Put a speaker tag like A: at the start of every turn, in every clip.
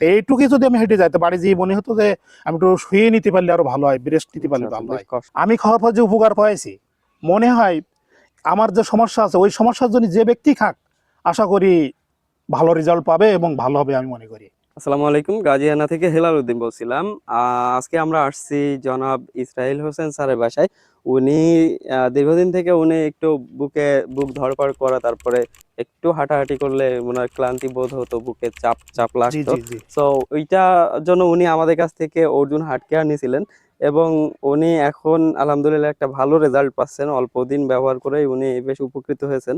A: তো এইটুকুই যদি আমি হেঁটে যাইতে বাড়ি যেয়ে মনে হতো যে আমি একটু শুয়ে নিতে পারলে আরও ভালো হয় ব্রেস্ট নিতে পারলে
B: আচ্ছা,
A: ভালো হয়। আমি খাওয়ার পর যে উপকার পাইছি মনে হয় আমার যে সমস্যা আছে ওই সমস্যার জন্য যে ব্যক্তি খাক আশা করি ভালো রেজাল্ট পাবে এবং ভালো হবে আমি মনে করি।
B: আসসালামু আলাইকুম গাজিয়ানা থেকে হেলাল উদ্দিন বলছিলাম। আজকে আমরা আসছি জনাব ইসরাইল হোসেন স্যারের বাসায়। উনি দীর্ঘদিন থেকে উনি একটু বুকে বুক ধরপড় করা তারপরে একটু হাঁটাহাঁটি করলে ওনার ক্লান্তি বোধ হতো বুকে চাপ চাপ লাগতো। সো ওইটার জন্য উনি আমাদের কাছ থেকে অর্জুন হার্ট কেয়ার নিয়েছিলেন এবং উনি এখন আলহামদুলিল্লাহ একটা ভালো রেজাল্ট পাচ্ছেন। অল্প দিন ব্যবহার করেই উনি বেশ উপকৃত হয়েছেন।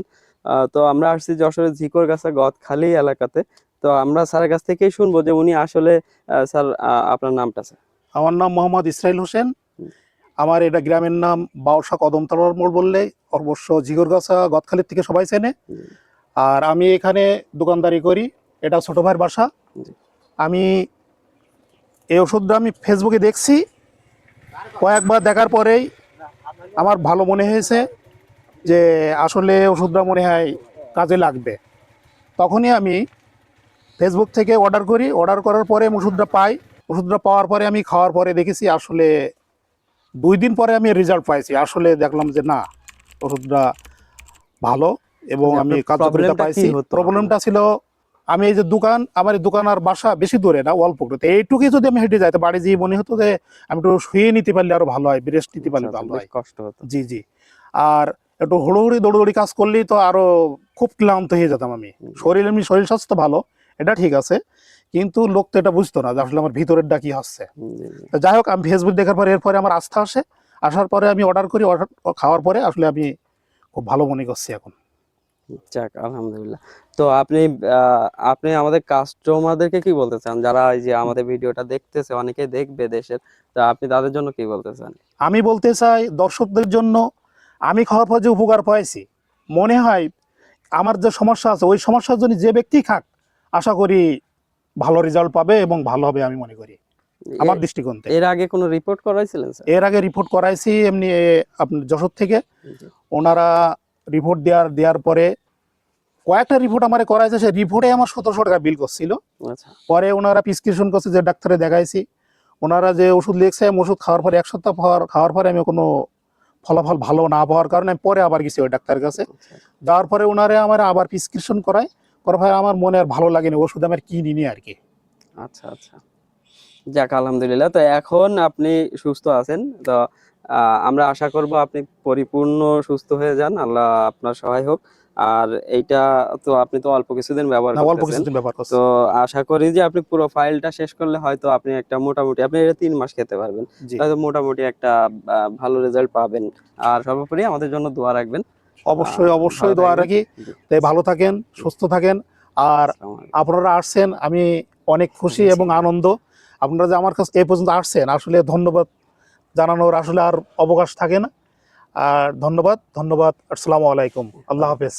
B: তো আমরা আসছি যশোরের ঝিকরগাছা গদখালি এলাকাতে। তো আমরা স্যারের কাছ থেকেই শুনব যে উনি আসলে স্যার আপনার নামটা স্যার।
A: আমার নাম মোহাম্মদ ইসরাইল হোসেন। আমার এটা গ্রামের নাম বাউসা কদমতলার মোড় বললে অবশ্য জিগরগাছা গদখালির থেকে সবাই চেনে। আর আমি এখানে দোকানদারি করি। এটা ছোট ভাইয়ের বাসা। আমি এই ওষুধটা আমি ফেসবুকে দেখছি। কয়েকবার দেখার পরেই আমার ভালো মনে হয়েছে যে আসলে ওষুধটা মনে হয় কাজে লাগবে। তখনই আমি ফেসবুক থেকে অর্ডার করি। অর্ডার করার পরে আমি ওষুধটা পাই। ওষুধটা পাওয়ার পরে আমি খাওয়ার পরে দেখেছি আসলে দুই দিন পরে আমি রেজাল্ট পাইছি। আসলে দেখলাম যে না ওষুধটা ভালো। এবং আমি কার্যকারিতা পাইছি। প্রবলেমটা ছিল আমি এই যে দোকান আমার দোকান আর বাসা বেশি দূরে না অল্প একটু। তো এইটুকুই যদি আমি হেঁটে যাইতে বাড়ি যেয়ে মনে হতো যে আমি একটু শুয়ে নিতে পারলে আরও ভালো হয় ব্রেস্ট নিতে পারলে
B: আচ্ছা,
A: ভালো হয়।
B: কষ্ট হতো।
A: জি জি। আর একটু হুড়োহুড়ি দৌড়দৌড়ি কাজ করলেই তো আরও খুব ক্লান্ত হয়ে যেতাম আমি। শরীর এমনি শরীর স্বাস্থ্য ভালো এটা ঠিক আছে কিন্তু লোক তো এটা বুঝতো না যে আসলে আমার ভিতরের ডাকি হচ্ছে। যাই হোক আমি ফেসবুক দেখার পরে এরপরে আমার আস্থা আসে আসার পরে আমি অর্ডার করি অর্ডার খাওয়ার পরে আসলে আমি খুব ভালো মনে করছি এখন।
B: যাক আলহামদুলিল্লাহ। তো আপনি আপনি আমাদের কাস্টমারদেরকে কি বলতে চান? যারা এই যে আমাদের ভিডিওটা দেখতেছে অনেকে দেখবে দেশের। তো আপনি তাদের জন্য কি বলতে চান?
A: আমি বলতে চাই দর্শকদের জন্য আমি খাওয়ার পর যে উপকার পাইছি মনে হয় আমার যে সমস্যা আছে ওই সমস্যার জন্য যে ব্যক্তি খাক আশা করি ভালো রেজাল্ট পাবে এবং ভালো হবে আমি মনে করি। আমার দৃষ্টিকোণ থেকে
B: এর আগে কোনো রিপোর্ট করাইছিলেন স্যার?
A: এর আগে রিপোর্ট করাইছি এমনি আপনার যশোর থেকে। ওনারা রিপোর্ট দেওয়ার দেওয়ার পরে কয়েকটা রিপোর্ট আমার করাইছে সেই রিপোর্টে আমার সতেরোশো টাকা বিল করছিল।
B: আচ্ছা।
A: পরে ওনারা প্রিসক্রিপশন করছে যে ডাক্তারে দেখাইছি। ওনারা যে ওষুধ লিখছে ওষুধ খাওয়ার পরে এক সপ্তাহ খাওয়ার খাওয়ার পরে আমি কোনো ফলাফল ভালো না পাওয়ার কারণে আমি পরে আবার গেছি ওই ডাক্তারের কাছে।
B: আচ্ছা।
A: যাওয়ার পরে ওনারা আমার আবার প্রিসক্রিপশন করায়। করার পরে আমার মনে আর ভালো লাগেনি ওষুধ আমার কি নিনি আর কি।
B: আচ্ছা আচ্ছা। যাক আলহামদুলিল্লাহ। তো এখন আপনি সুস্থ আছেন? তো আমরা আশা করব আপনি পরিপূর্ণ সুস্থ হয়ে যান। আল্লাহ আপনার সহায় হোক। আর এইটা তো আপনি তো অল্প কিছুদিন ব্যবহার
A: অল্প কিছুদিন করছে।
B: তো আশা করি যে আপনি পুরো ফাইলটা শেষ করলে হয়তো আপনি একটা মোটামুটি আপনি এটা তিন মাস খেতে পারবেন। হয়তো মোটামুটি একটা ভালো রেজাল্ট পাবেন। আর সর্বোপরি আমাদের জন্য দোয়া রাখবেন।
A: অবশ্যই অবশ্যই দোয়া রাখি। তাই ভালো থাকেন সুস্থ থাকেন। আর আপনারা আসছেন আমি অনেক খুশি এবং আনন্দ। আপনারা যে আমার কাছে এই পর্যন্ত আসছেন, আসলে ধন্যবাদ জানানোর আসলে আর অবকাশ থাকে না আর ধন্যবাদ ধন্যবাদ, আসসালামু আলাইকুম আল্লাহ হাফেজ।